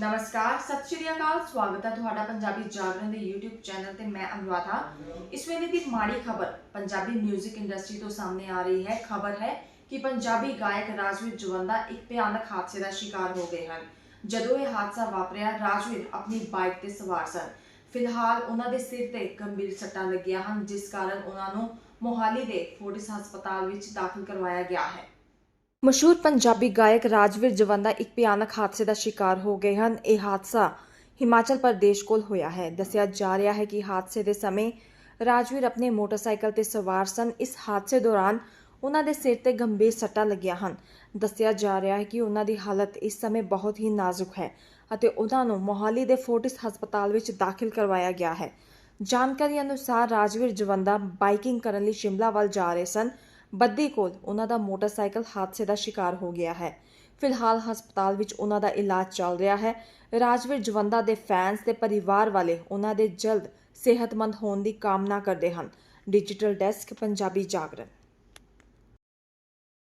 ਨਮਸਕਾਰ, ਸਤਿ ਸ਼੍ਰੀ ਅਕਾਲ, ਸਵਾਗਤ ਹੈ ਤੁਹਾਡਾ ਪੰਜਾਬੀ ਜਾਗਰਣ ਦੇ YouTube ਚੈਨਲ ਤੇ ਮੈਂ ਅਨੁਰਾਧਾ। ਇਸ ਵੇਲੇ ਦੀ ਮਾੜੀ ਖਬਰ, ਪੰਜਾਬੀ 뮤직 ਇੰਡਸਟਰੀ ਤੋਂ ਸਾਹਮਣੇ ਆ ਰਹੀ ਹੈ। ਖਬਰ ਹੈ ਕਿ ਪੰਜਾਬੀ ਗਾਇਕ ਰਾਜਵੀਰ ਜਵੰਦਾ ਇੱਕ ਭਿਆਨਕ ਹਾਦਸੇ ਦਾ ਸ਼ਿਕਾਰ ਹੋ ਗਏ ਹਨ। ਜਦੋਂ ਇਹ ਹਾਦਸਾ ਵਾਪਰਿਆ, ਰਾਜਵੀਰ ਆਪਣੀ ਬਾਈਕ ਤੇ ਸਵਾਰ ਸਨ। ਫਿਲਹਾਲ ਉਹਨਾਂ ਦੇ ਸਿਰ ਤੇ ਗੰਭੀਰ ਸੱਟਾਂ ਲੱਗੀਆਂ ਹਨ, ਜਿਸ ਕਾਰਨ ਉਹਨਾਂ ਨੂੰ ਮੋਹਾਲੀ ਦੇ ਫੋਰਟਿਸ ਹਸਪਤਾਲ ਵਿੱਚ ਦਾਖਲ ਕਰਵਾਇਆ ਗਿਆ ਹੈ। ਮਸ਼ਹੂਰ ਪੰਜਾਬੀ ਗਾਇਕ ਰਾਜਵੀਰ ਜਵੰਦਾ ਇੱਕ ਭਿਆਨਕ ਹਾਦਸੇ ਦਾ ਸ਼ਿਕਾਰ ਹੋ ਗਏ ਹਨ। ਇਹ ਹਾਦਸਾ ਹਿਮਾਚਲ ਪ੍ਰਦੇਸ਼ ਕੋਲ ਹੋਇਆ ਹੈ। ਦੱਸਿਆ ਜਾ ਰਿਹਾ ਹੈ ਕਿ ਹਾਦਸੇ ਦੇ ਸਮੇਂ ਰਾਜਵੀਰ ਆਪਣੇ ਮੋਟਰਸਾਈਕਲ ਤੇ ਸਵਾਰ ਸਨ। ਇਸ ਹਾਦਸੇ ਦੌਰਾਨ ਉਹਨਾਂ ਦੇ ਸਿਰ ਤੇ ਗੰਭੀਰ ਸੱਟਾਂ ਲੱਗੀਆਂ ਹਨ। ਦੱਸਿਆ ਜਾ ਰਿਹਾ ਹੈ ਕਿ ਉਹਨਾਂ ਦੀ ਹਾਲਤ ਇਸ ਸਮੇਂ ਬਹੁਤ ਹੀ ਨਾਜ਼ੁਕ ਹੈ ਅਤੇ ਉਹਨਾਂ ਨੂੰ ਮੋਹਾਲੀ ਦੇ ਫੋਰਟਿਸ ਹਸਪਤਾਲ ਵਿੱਚ ਦਾਖਲ ਕਰਵਾਇਆ ਗਿਆ ਹੈ। ਜਾਣਕਾਰੀ ਅਨੁਸਾਰ ਰਾਜਵੀਰ ਜਵੰਦਾ ਬਾਈਕਿੰਗ ਕਰਨ ਲਈ ਸ਼ਿਮਲਾ ਵੱਲ ਜਾ ਰਹੇ ਸਨ। ਬੱਦੀ ਕੋਲ ਉਹਨਾਂ ਦਾ ਮੋਟਰਸਾਈਕਲ ਹਾਦਸੇ ਦਾ ਸ਼ਿਕਾਰ ਹੋ ਗਿਆ ਹੈ। ਫਿਲਹਾਲ ਹਸਪਤਾਲ ਵਿੱਚ ਉਹਨਾਂ ਦਾ ਇਲਾਜ ਚੱਲ ਰਿਹਾ ਹੈ। ਰਾਜਵੀਰ ਜਵੰਦਾ ਦੇ ਫੈਨਸ ਤੇ ਪਰਿਵਾਰ ਵਾਲੇ ਉਹਨਾਂ ਦੇ ਜਲਦ ਸਿਹਤਮੰਦ ਹੋਣ ਦੀ ਕਾਮਨਾ ਕਰਦੇ ਹਨ। Digital desk, Punjabi Jagran.